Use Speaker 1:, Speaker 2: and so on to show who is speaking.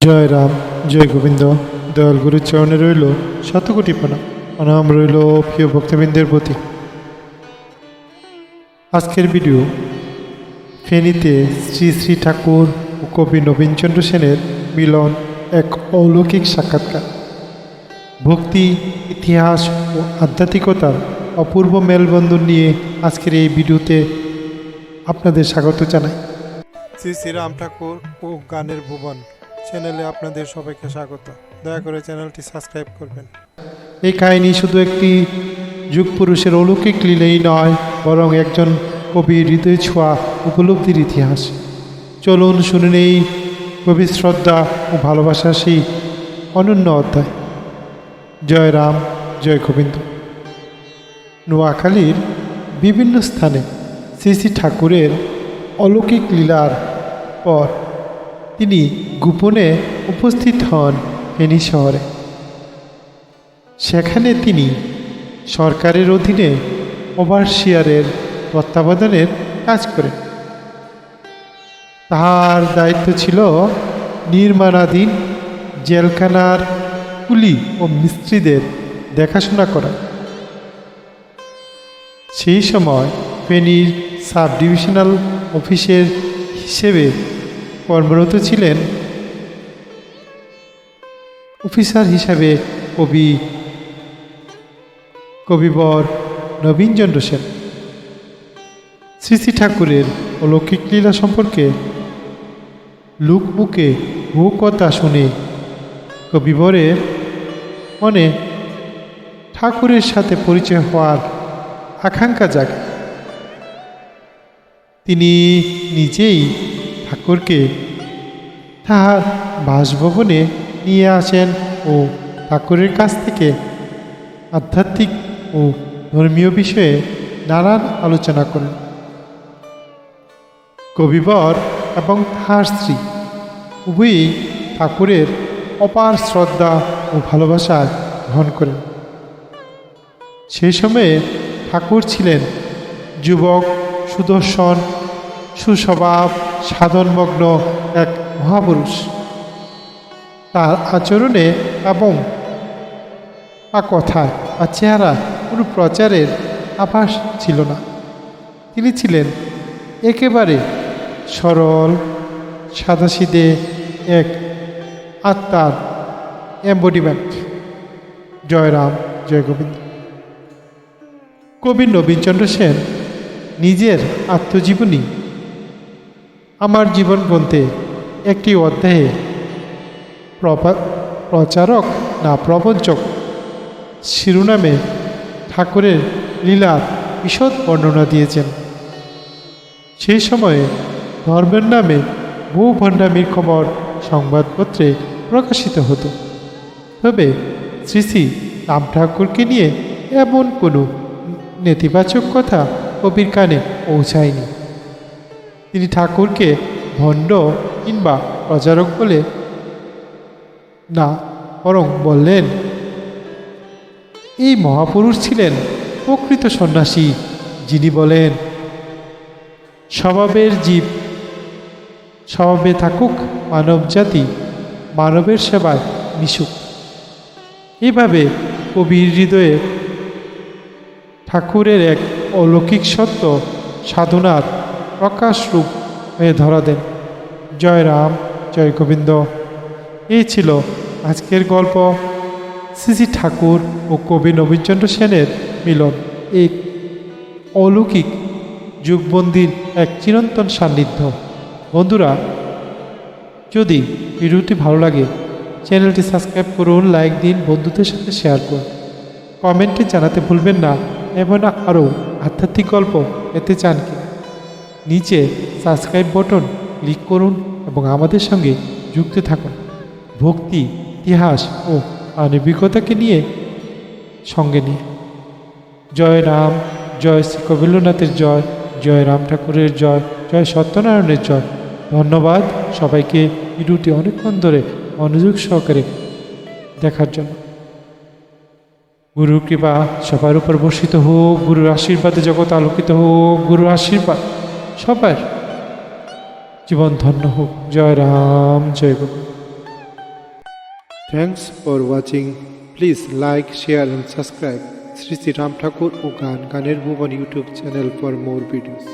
Speaker 1: জয় রাম, জয় গোবিন্দ। দয়াল গুরুর চরণে রইল শতকোটি প্রণাম। প্রণাম রইল প্রিয় ভক্তবৃন্দের প্রতি। আজকের ভিডিও ফেনীতে শ্রী শ্রী ঠাকুর ও কবি নবীনচন্দ্র সেনের মিলন এক অলৌকিক সাক্ষাৎকার। ভক্তি, ইতিহাস ও আধ্যাত্মিকতার অপূর্ব মেলবন্ধন নিয়ে আজকের এই ভিডিওতে আপনাদের স্বাগত জানাই। শ্রী শ্রীরাম ঠাকুর ও গানের ভুবন। চ্যানেলে আপনাদের সবাইকে স্বাগত। দয়া করে চ্যানেলটি সাবস্ক্রাইব করবেন। এই কাহিনী শুধু একটি যুগ পুরুষের অলৌকিক লীলেই নয়, বরং একজন কবির হৃদয় ছোঁয়া উপলব্ধির ইতিহাস। চলুন শুনে নেই গভীর শ্রদ্ধা ও ভালোবাসা সেই অনন্য অধ্যায়। জয় রাম, জয় গোবিন্দ। নোয়াখালীর বিভিন্ন স্থানে শ্রী শ্রী ঠাকুরের অলৌকিক লীলার পর তিনি গোপনে উপস্থিত হন ফেনী শহরে। সেখানে তিনি সরকারের অধীনে ওভারশিয়ারের তত্ত্বাবধানের কাজ করেন। তার দায়িত্ব ছিল নির্মাণাধীন জেলখানার কুলি ও মিস্ত্রিদের দেখাশোনা করা। সেই সময় ফেনীর সাব ডিভিশনাল অফিসের হিসেবে কর্মরত ছিলেন অফিসার হিসাবে কবি কবিবর নবীনচন্দ্র সেন। শ্রী ঠাকুরের অলৌকিক লীলা সম্পর্কে লোকমুখে বহু কথা শুনে কবিবরের মনে ঠাকুরের সাথে পরিচয় হওয়ার আকাঙ্ক্ষা জাগে। তিনি নিজেই ঠাকুরকে তাহার বাসভবনে নিয়ে আসেন ও ঠাকুরের কাছ থেকে আধ্যাত্মিক ও ধর্মীয় বিষয়ে নানান আলোচনা করেন। কবিবর এবং তাহার স্ত্রী উভয়ই ঠাকুরের অপার শ্রদ্ধা ও ভালোবাসা গ্রহণ করেন। সেই সময়ে ঠাকুর ছিলেন যুবক, সুদর্শন সুস্বভাব, সাধনমগ্ন এক মহাপুরুষ। তার আচরণে এবং বা কথায় বা চেহারা কোনো প্রচারের আভাস ছিল না। তিনি ছিলেন একেবারে সরল সাদাসিদে এক আত্মার এম্বডিমেন্ট। জয় রাম জয় গোবিন্দ কবি নবীনচন্দ্র সেন নিজের আত্মজীবনী আমার জীবন গ্রন্থে একটি অধ্যায়ে প্রচারক না প্রবঞ্চক শিরোনামে ঠাকুরের লীলার বিশদ বর্ণনা দিয়েছেন। সেই সময়ে ধর্মের নামে বহু ভণ্ডামির খবর সংবাদপত্রে প্রকাশিত হতো। তবে শ্রী শ্রী রাম ঠাকুরকে নিয়ে এমন কোনো নেতিবাচক কথা কবির কানে পৌঁছায়নি। তিনি ঠাকুরকে ভণ্ড কিংবা প্রচারক বলে না, বরং বললেন, এই মহাপুরুষ ছিলেন প্রকৃত সন্ন্যাসী, যিনি বলেন, স্বভাবের জীব, স্বভাবে থাকুক মানব জাতি, মানবের সেবায় মিশুক। এভাবে কবির হৃদয়ে ঠাকুরের এক অলৌকিক সত্য সাধনার প্রকাশরূপ হয়ে ধরা দেন। জয় রাম, জয় গোবিন্দ। এই ছিল আজকের গল্প। শ্রী ঠাকুর ও কবি নবীনচন্দ্র সেনের মিলন। এক অলৌকিক যুগবন্দির এক চিরন্তন সান্নিধ্য। বন্ধুরা, যদি ভিডিওটি ভালো লাগে, চ্যানেলটি সাবস্ক্রাইব করুন, লাইক দিন, বন্ধুদের সাথে শেয়ার করুন। কমেন্টে জানাতে ভুলবেন না, এমন আরও আধ্যাত্মিক গল্প পেতে চান কি নিচে সাবস্ক্রাইব বটন ক্লিক করুন এবং আমাদের সঙ্গে যুক্ত থাকুন। ভক্তি, ইতিহাস ও মানবিকতাকে নিয়ে সঙ্গে নিয়ে জয় রাম, জয় শ্রী কবিন্দ্রনাথের জয় জয় রাম ঠাকুরের জয় জয় সত্যনারায়ণের জয়। ধন্যবাদ সবাইকে ভিডিওটি অনেকক্ষণ ধরে মনোযোগ সহকারে দেখার জন্য। গুরু কৃপা সবার উপর বর্ষিত হোক, গুরুর আশীর্বাদে জগৎ আলোকিত হোক, গুরুর আশীর্বাদ। সবার। জীবন ধন্য হোক। জয় রাম, জয় গুরু thanks for watching please like share and subscribe Shri Shri Ram ঠাকুর ও গান, গানের ভুবন YouTube channel for more videos